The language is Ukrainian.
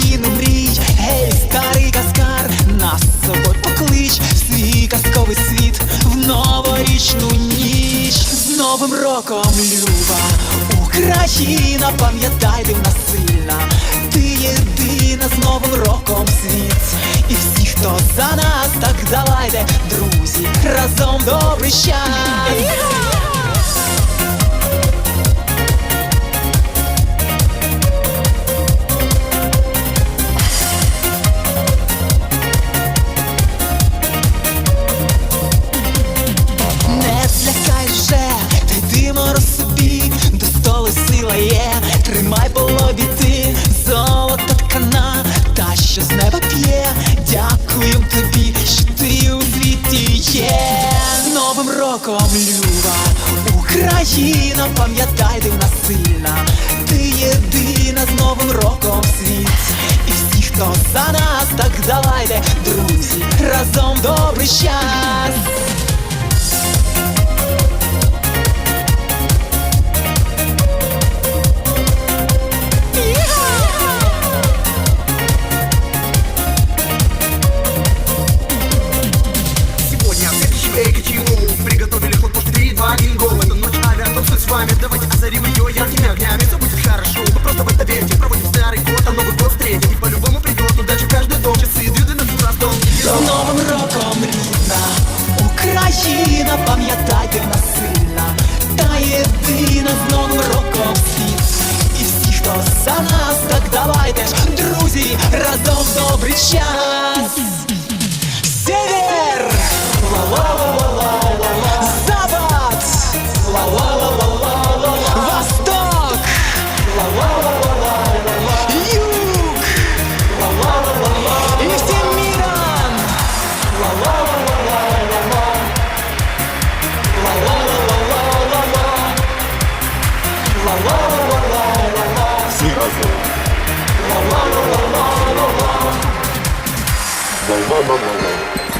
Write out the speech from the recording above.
країну мрій. Гей, старий каскар, нас з собою поклич в свій казковий світ в новорічну ніч. З Новим роком, Люба, Україна, пам'ятай, ти в нас сильна. Ти єдина з Новим роком світ. І всі, хто за нас, так давайте, друзі, разом добрий час. Дякуєм тобі, що ти у світі є. Новим роком, Люба, Україна, пам'ятай, ти в нас сильна, ти єдина з Новим роком світ. І всі, хто за нас, так давайте, друзі, разом добрий час. озарим ее яркими огнями Все будет хорошо, мы просто в это верьте Проводим старый год, а Новый год встретим И по-любому придет удача в каждый дом Часы двигаются на простом З Новим роком, рідна Україна, пам'ятайте в нас сильна Та єдина з Новим роком світ І всі, хто за нас, так давайте ж, друзі, разом в добрий час Miracle. La la la la la la la. La la la la la.